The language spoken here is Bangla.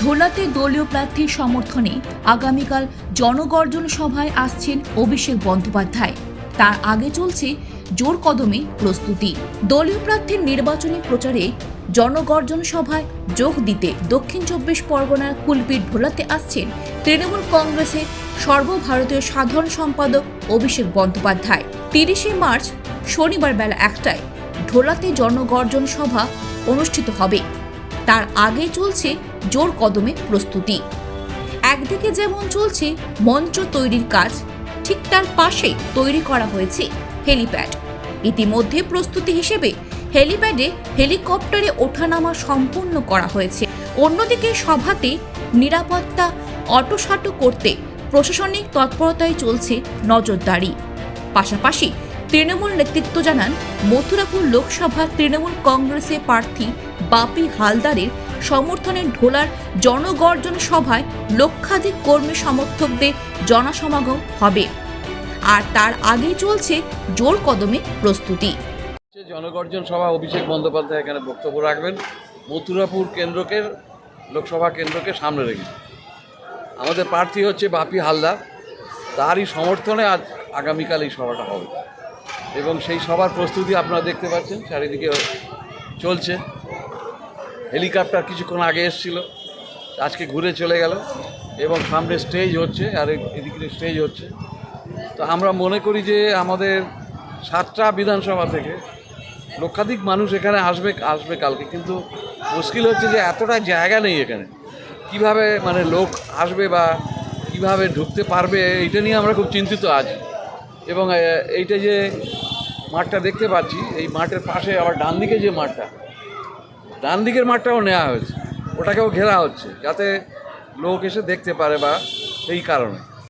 ঢোলাতে দলীয় প্রার্থীর সমর্থনে আগামীকাল জনগর্জন সভায় আসছেন অভিষেক বন্দ্যোপাধ্যায়। তার আগে চলছে জোর কদমে প্রস্তুতি। দলীয় প্রার্থীর নির্বাচনী প্রচারে জনগর্জন সভায় যোগ দিতে দক্ষিণ চব্বিশ পরগনার কুলপির ঢোলাতে আসছেন তৃণমূল কংগ্রেসের সর্বভারতীয় সাধারণ সম্পাদক অভিষেক বন্দ্যোপাধ্যায়। তিরিশে মার্চ শনিবার বেলা একটায় ঢোলাতে জনগর্জন সভা অনুষ্ঠিত হবে। তার আগে চলছে জোর কদমে প্রস্তুতি। একদিকে যেমন চলছে মঞ্চ তৈরির কাজ, ঠিক তার পাশে তৈরি করা হয়েছে হেলিপ্যাড। ইতিমধ্যে প্রস্তুতি হিসেবে হেলিপ্যাডে হেলিকপ্টারে ওঠানামা সম্পূর্ণ করা হয়েছে। অন্যদিকে সভাতে নিরাপত্তা অটোসাটো করতে প্রশাসনিক তৎপরতায় চলছে নজরদারি। পাশাপাশি তৃণমূল নেতৃত্ব জানান, মথুরাপুর লোকসভার তৃণমূল কংগ্রেসের প্রার্থী বাপি হালদারের সমর্থনে ঢোলার জনগর্জন সভায় লক্ষাধিক কর্মী সমর্থকদের জনসমাগম হবে। আর তার আগেই চলছে জোর কদমে প্রস্তুতি। জনগর্জন সভা অভিষেক বন্দ্যোপাধ্যায় এখানে বক্তব্য রাখবেন, মথুরাপুর কেন্দ্রকে লোকসভা কেন্দ্রকে সামনে রেখে। আমাদের প্রার্থী হচ্ছে বাপি হালদার। তারই সমর্থনে আজ আগামীকাল এই সভাটা হবে। এবং সেই সভার প্রস্তুতি আপনারা দেখতে পাচ্ছেন, চারিদিকে চলছে। হেলিকপ্টার কিছুক্ষণ আগে এসেছিল, আজকে ঘুরে চলে গেল এবং সামনে স্টেজ হচ্ছে আর এদিকে স্টেজ হচ্ছে। তো আমরা মনে করি যে আমাদের সাতটা বিধানসভা থেকে লক্ষাধিক মানুষ এখানে আসবে আসবে কালকে। কিন্তু মুশকিল হচ্ছে যে এতটা জায়গা নেই এখানে। কীভাবে মানে লোক আসবে বা কীভাবে ঢুকতে পারবে, এইটা নিয়ে আমরা খুব চিন্তিত আছি। এবং এইটা যে মাঠটা দেখতে পাচ্ছি, এই মাঠের পাশে আবার ডান দিকে যে মাঠটা ডান দিকের মাঠটাও নেওয়া হয়েছে। ওটাকেও ঘেরা হচ্ছে যাতে লোক এসে দেখতে পারে বা এই কারণে।